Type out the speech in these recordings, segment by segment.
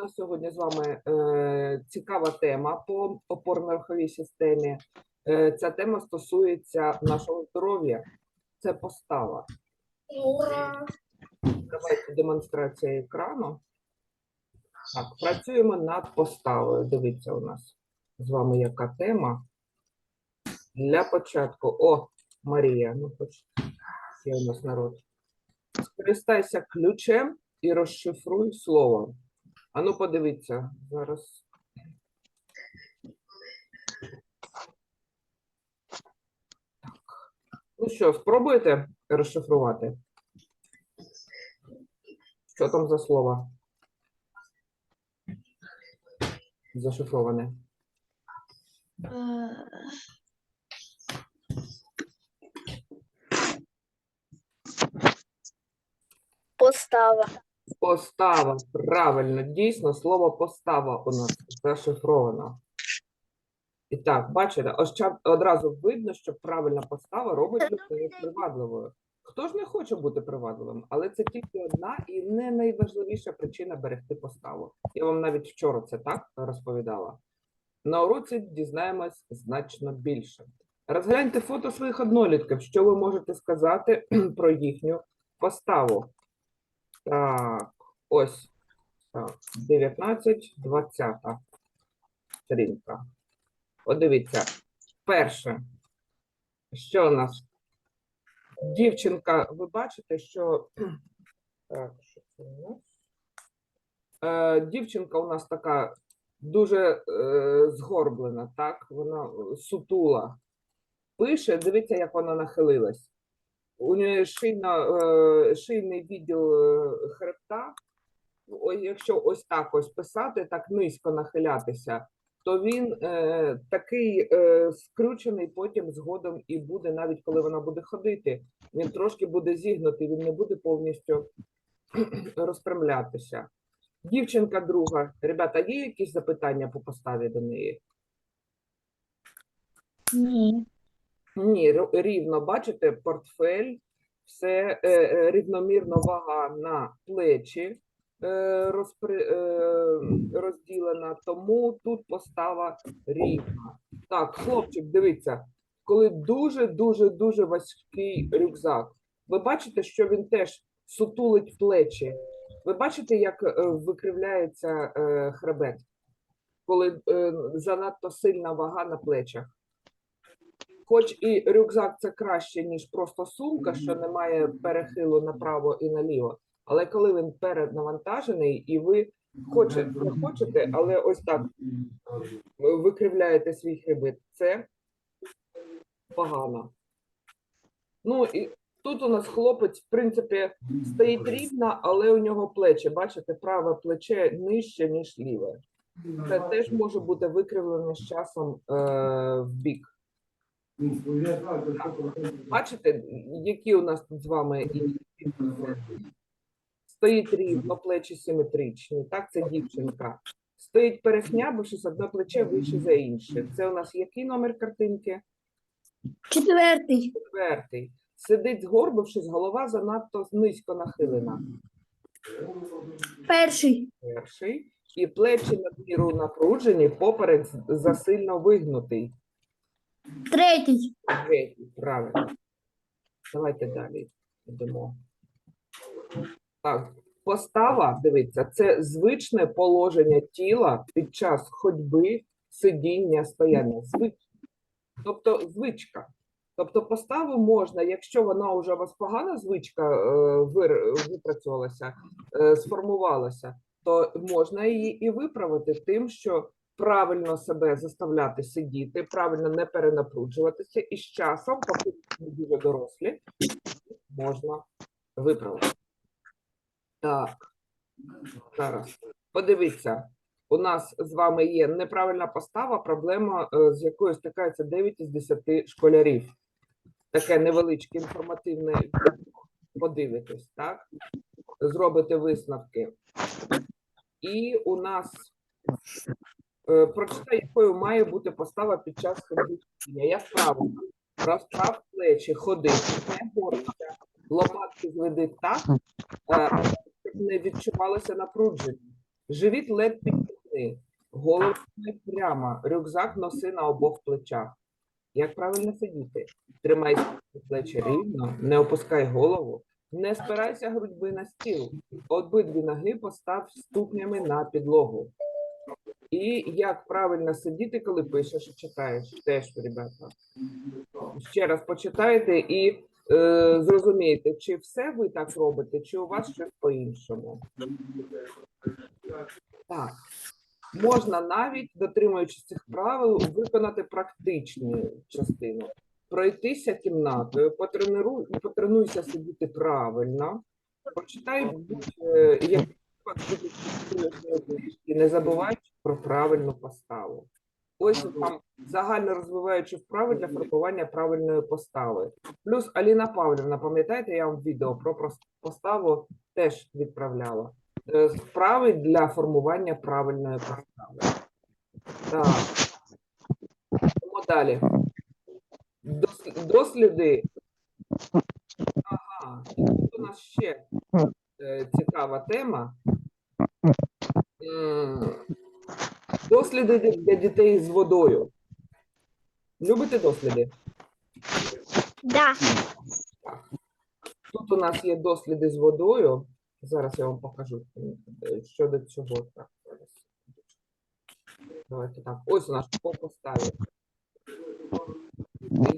нас сьогодні з вами е, цікава тема по опорно-руховій системі. Е, ця тема стосується нашого здоров'я. Це постава. Ура! Давайте демонстрація екрану. Так, працюємо над поставою. Дивіться, у нас з вами яка тема. Для початку. О, Марія, ну хоч є у нас народ. Скористайся ключем і розшифруй слово. Ану, подивіться зараз. Так. Ну що, спробуєте розшифрувати? Що там за слово? Зашифроване. Постава. Постава. Правильно, дійсно, слово постава у нас зашифровано. І так, бачите, одразу видно, що правильна постава робить людину привабливою. Хто ж не хоче бути привабливим, але це тільки одна і не найважливіша причина берегти поставу. Я вам навіть вчора це так розповідала. На уроці дізнаємось значно більше. Розгляньте фото своїх однолітків, що ви можете сказати про їхню поставу. Так, ось так, 19, 20 сторінка. Подивіться. Перше, що у нас? Дівчинка, ви бачите, що. Так, що це у нас? Е, дівчинка у нас така дуже е, згорблена, так? Вона е, сутула. Пише, дивіться, як вона нахилилась. Шийна, е, шийний відділ е, хребта. Якщо ось так ось писати, так низько нахилятися, то він е, такий е, скручений потім згодом і буде, навіть коли вона буде ходити, він трошки буде зігнутий, він не буде повністю розпрямлятися. Дівчинка друга. Ребята, є якісь запитання по поставі до неї? Ні. Ні, рівно, бачите, портфель, все е, е, рівномірно вага на плечі е, розпри, е, розділена, тому тут постава рівна. Так, хлопчик, дивіться, коли дуже-дуже дуже важкий рюкзак, ви бачите, що він теж сутулить плечі. Ви бачите, як е, викривляється е, хребет, коли е, занадто сильна вага на плечах. Хоч і рюкзак це краще, ніж просто сумка, що не має перехилу направо і наліво. Але коли він переднавантажений, і ви хочете, не хочете, але ось так викривляєте свій хребет, це погано. Ну і тут у нас хлопець, в принципі, стоїть рівно, але у нього плечі, бачите, праве плече нижче, ніж ліве. Це теж може бути викривлено з часом е, в бік. Бачите, які у нас тут з вами і стоїть рівно, плечі симетричні. Так, це дівчинка. Стоїть перехнябившись, одне плече вище за інше. Це у нас який номер картинки? Четвертий. Четвертий. Сидить згорбившись, голова занадто низько нахилена. Перший. Перший. І плечі надміру напружені, поперек засильно вигнутий. Третій. Третій, правильно. Давайте далі йдемо. Так, постава, дивіться, це звичне положення тіла під час ходьби, сидіння, стояння. Звич... Тобто звичка. Тобто поставу можна, якщо вона вже у вас погана звичка е, випрацювалася, е, сформувалася, то можна її і виправити тим, що правильно себе заставляти сидіти, правильно не перенапружуватися, і з часом, поки ви дуже дорослі, можна виправити. Так, зараз. Подивіться, у нас з вами є неправильна постава, проблема, е, з якою стикається 9 із 10 школярів. Таке невеличке інформативне відео. подивитесь, так? Зробите висновки. І у нас прочитай, якою має бути постава під час ходьби. Як правило, розправ плечі, ходи, не борися, лопатки зведи так, е, щоб не відчувалося напруження. Живіт лед підтягни, голову не прямо, рюкзак носи на обох плечах. Як правильно сидіти? Тримай плечі рівно, не опускай голову, не спирайся грудьби на стіл. Обидві ноги постав ступнями на підлогу. І як правильно сидіти, коли пишеш і читаєш, теж, ребята. Ще раз почитайте і е, зрозумієте, чи все ви так робите, чи у вас щось по-іншому. Так. Можна навіть, дотримуючись цих правил, виконати практичну частину. Пройтися кімнатою, потренуй, потренуйся сидіти правильно, почитай будь-е, як не забуваючи про правильну поставу. Ось там загально розвиваючи вправи для формування правильної постави. Плюс Аліна Павлівна, пам'ятаєте, я вам відео про поставу теж відправляла. Е, Вправи для формування правильної постави. Так. Йдемо далі. Дос- Досліди. Ага, тут у нас ще е, цікава тема. Досліди для- дітей з водою. Любите досліди? Да. Тут у нас є досліди з водою. Зараз я вам покажу, е, що до чого. Так. Давайте так. Ось у нас по поставі.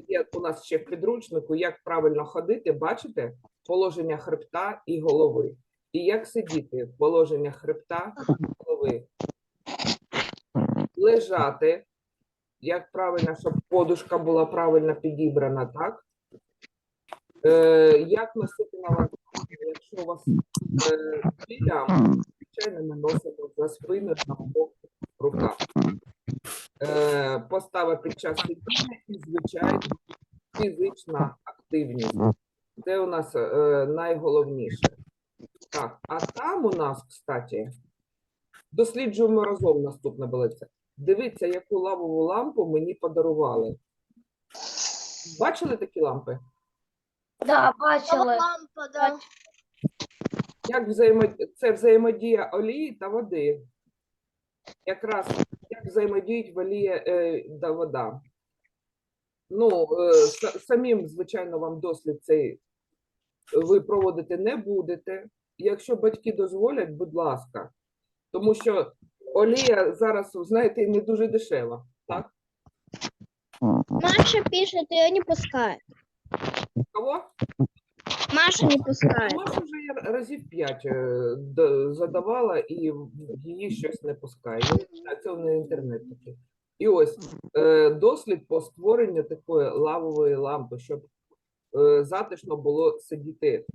Є у нас ще в підручнику, як правильно ходити, бачите? Положення хребта і голови. І як сидіти, положення хребта і голови. Лежати, як правильно, щоб подушка була правильно підібрана, так? Е, як носити навантаження, якщо у вас е, біля, звичайно, ми носимо за спиною на обох руках. Е, постава під час сидіння і, звичайно, фізична активність. Це у нас е, найголовніше. Так, а там у нас, кстати, досліджуємо разом наступне болиться. Дивіться, яку лавову лампу мені подарували. Бачили такі лампи? Да, бачила. Лампа, да. Як взаємо... це взаємодія олії та води. Якраз як взаємодіють олія е, та вода. Ну, е, самим, звичайно, вам дослід цей ви проводити не будете. Якщо батьки дозволять, будь ласка. Тому що олія зараз, знаєте, не дуже дешева. Так? Маша пишет, ее не пускает. Кого? Маша не пускает. Маша вже я разів п'ять е, д- задавала і її щось не пускає. Це в неї інтернет такий. І ось е, дослід по створенню такої лавової лампи, щоб е, затишно було сидіти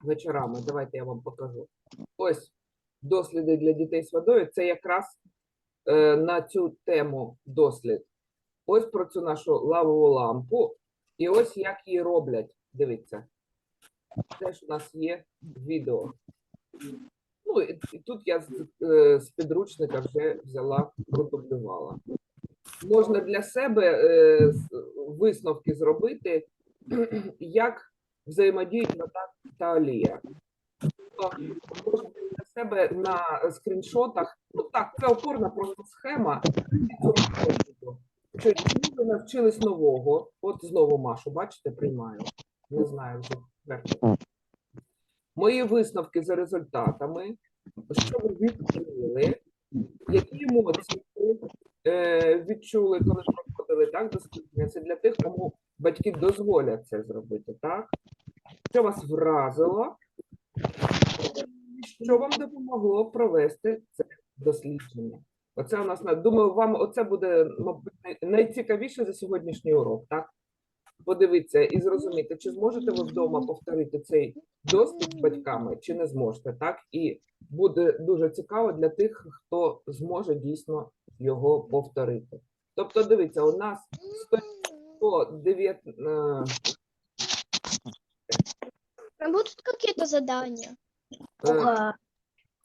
вечорами. Давайте я вам покажу. Ось досліди для дітей з водою. Це якраз е, на цю тему дослід. Ось про цю нашу лавову лампу. І ось як її роблять. Дивіться. Теж у нас є відео. Ну, і, тут я з, е, з підручника вже взяла, продублювала. Можна для себе е, висновки зробити, як взаємодіють вода та олія. Тобто себе на скріншотах, ну так, це опорна просто схема. Що ви навчились нового? От знову Машу, бачите, приймаю. Не знаю вже. Мої висновки за результатами, що ви відкрили, які емоції е, відчули, коли проходили так дослідження. Це для тих, кому батьки дозволять це зробити, так? Що вас вразило? Що вам допомогло провести це дослідження? Оце у нас на- думаю, вам оце буде, мабуть, найцікавіше за сьогоднішній урок, так? Подивіться і зрозуміти, чи зможете ви вдома повторити цей досвід з батьками, чи не зможете, так? І буде дуже цікаво для тих, хто зможе дійсно його повторити. Тобто, дивіться, у нас 109, е, А будут какие-то задания? Е,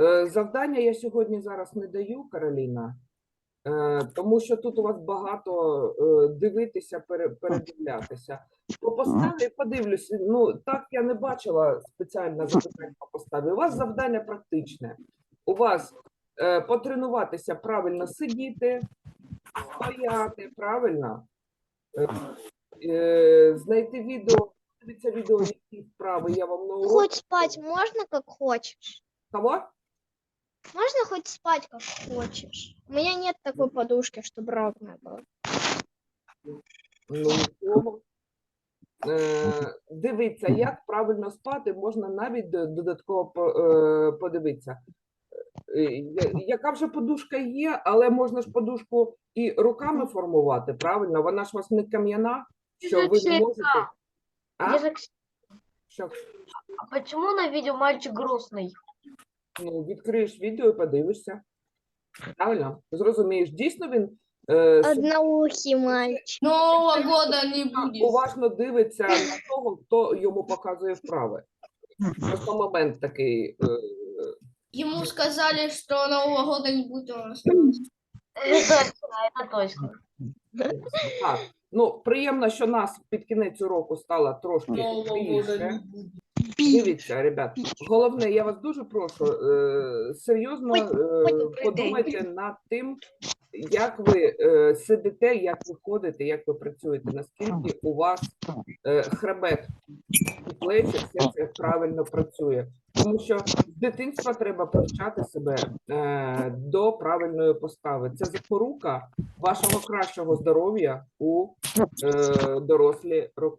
Е, Завдання я сьогодні зараз не даю, Кароліна, е, тому що тут у вас багато е, дивитися, пере- передивлятися. По поставі подивлюся. Ну так я не бачила спеціально запитань по поставі. У вас завдання практичне. У вас е, потренуватися правильно сидіти, стояти, правильно, е, е, знайти відео, дивіться відео, які вправи я вам на урок. Хоть спать можно как хочешь. Кого? Можно хоть спать как хочешь. У меня нет такой подушки, чтобы ровная была. Ну, нічого. Е, дивіться, як правильно спати, можна навіть до- додатково по- е, подивитися. Е, я- Яка вже подушка є, але можна ж подушку і руками формувати, правильно? Вона ж у вас не кам'яна, що ви не можете. А? Я так- Що? А почему на видео мальчик грустный? Ну, відкриєш відео і подивишся. Правильно? Зрозумієш, дійсно він е, с- Одноухий мальчик. Нового года не будет. уважно дивиться на того, хто йому показує вправи. Просто момент такий. е, Ему сказали, что Нового года не будет он Это точно, это точно. Так, ну приємно, що нас під кінець уроку стало трошки більше. Дивіться, ребят, головне, я вас дуже прошу, е, серйозно е, подумайте над тим, як ви е, сидите, як ви ходите, як ви працюєте, наскільки у вас е, хребет і плечі, все це правильно працює. Тому що з дитинства треба привчати себе е, до правильної постави. Це запорука вашого кращого здоров'я у е, дорослі роки.